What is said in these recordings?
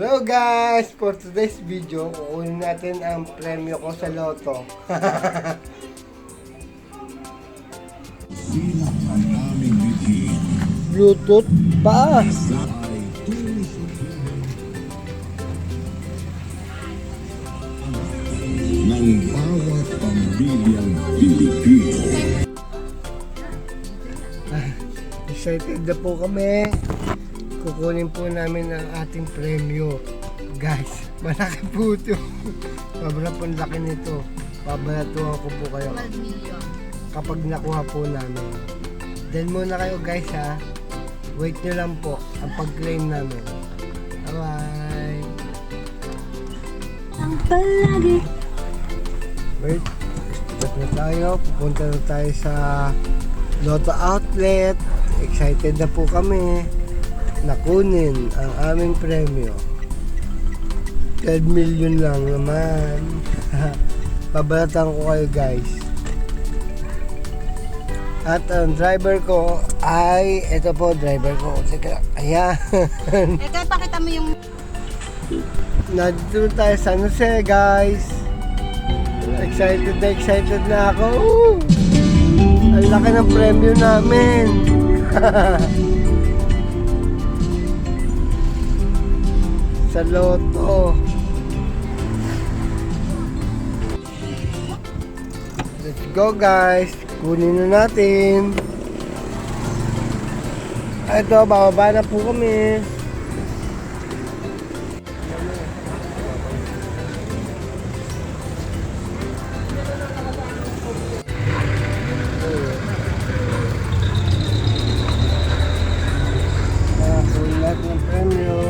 guys, for today's video, kukunin natin ang premyo ko sa loto. Bluetooth pa. ng bawat pamilyang Pilipino. Excited na po kami. Kukunin po namin ang ating premyo. Guys, malaki po ito. Sobrang po laki nito. Babalatuhan ko po kayo 12 million. kapag nakuha po namin. Then muna kayo guys ha. Wait nyo lang po ang pag-claim namin. Bye-bye. Ang palagi. Wait, stop na tayo. Pupunta na tayo sa Lotto Outlet. Excited na po kami na kunin ang aming premyo. 12 million lang naman. Pabalatan ko kayo guys. At ang driver ko ay, ito po driver ko. Teka, ayan. Ito, pakita mo yung... Nandito tayo sa San Jose, guys. Excited na excited na ako. Woo! Ang laki ng premyo namin. sa loto. Let's go, guys. Kunin na natin. Ito, bababa na po kami. Nakakuha natin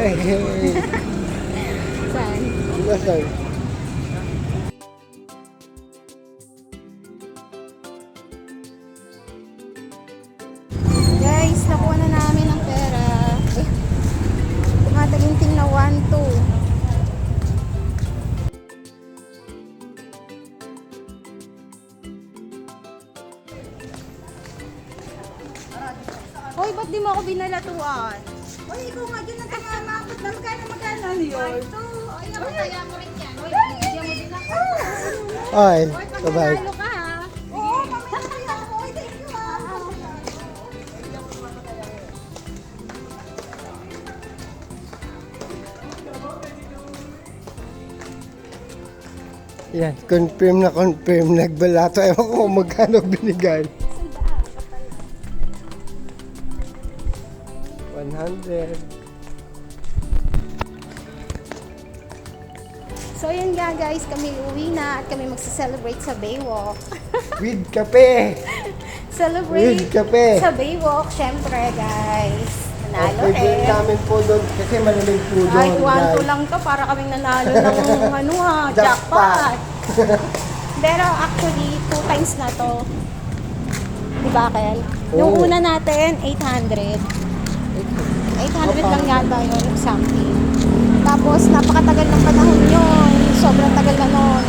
Saan? Nasaan? Guys, nakuha na namin ang pera. Eh, tumataginting na 1, 2. Hoy, ba't di mo ako binalatuan? Hoy, ikaw nga dyan ang tangamabot na magkano magkano yun? Ito, ay, ako kaya mo rin yan. Hoy, bigyan mo din ako. Ay, you ha. Yan, confirm na confirm. Nagbalato. Ewan ko kung magkano binigay. 100. So yun nga guys, kami uwi na at kami magsa-celebrate sa Baywalk. With kape. Celebrate With kape. sa Baywalk, syempre guys. Nanalo Pwede rin. namin po doon kasi malamig po doon. 1 guys. lang to, para kaming nanalo ng ano ha, Jackpot. jackpot. Pero actually, two times na to. Di ba, Kel? Yung Oo. una natin, 800. 800 lang yata yun, something. Tapos, napakatagal ng panahon yun. Sobrang tagal na nun.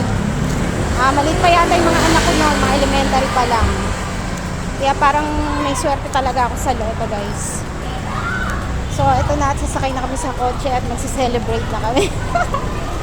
Ah, maliit pa yata yung mga anak ko noon, mga elementary pa lang. Kaya parang may swerte talaga ako sa loto, guys. So, ito na, at sasakay na kami sa kotse at magse-celebrate na kami.